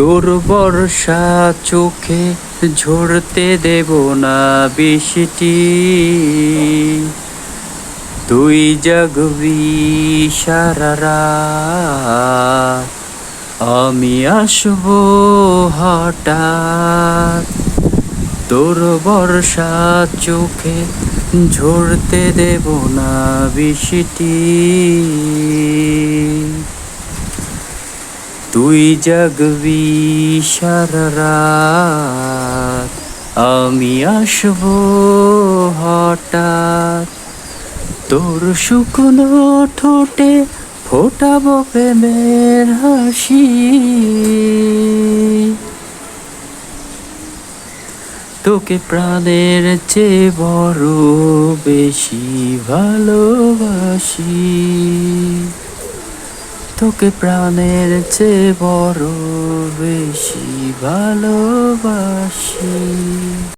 তোর বর্ষা চোখে ঝরতে দেব না বৃষ্টি। তুই জাগবি সারা আমি আসব হঠাৎ। তোর বর্ষা চোখে ঝরতে দেব না বৃষ্টি। তুই জাগবি সারা আমি আসব হঠাৎ। তোর শুকনো ঠোঁটে ফোটাবো প্রেমের হাসি। তোকে প্রাণের চেয়ে বড় বেশি ভালোবাসি। তোকে প্রাণের চেয়ে বড় বেশি ভালোবাসি।